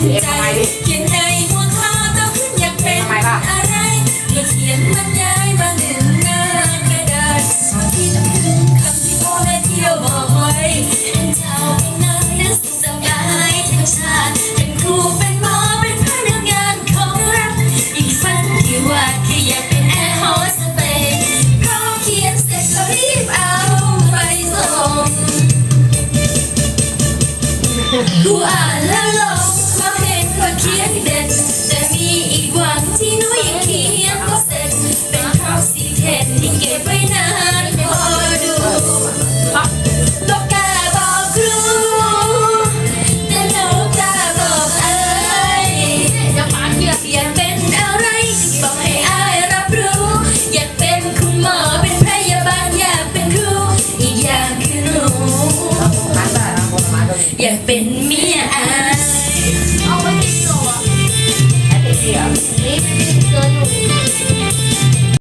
ใจเขียนในหัวข้อต้องขึ้นอยากเป็นอะไรอย่เขียนบรรยายมาหนึ่งหน้ากระดาษมาคิดถึงคำที่พ่อแม่เที่ยวบอกไว้เป็นเจ้าเป็นนายนักศึกษาายทั้ชาติเป็นครูเป็นหมอเป็นพนักงานของรัฐอีกฝันที่วาคืออยากเป็นแอร์โฮสเตสพอเขียนเสร็จก็รีบเอาไปส่งกูอ่านแล้ว อยากเป็นคุณหมอเป็นพยาบาลอยากเป็นครูอีกอย่างคือหนูอยากเป็นเมียอาย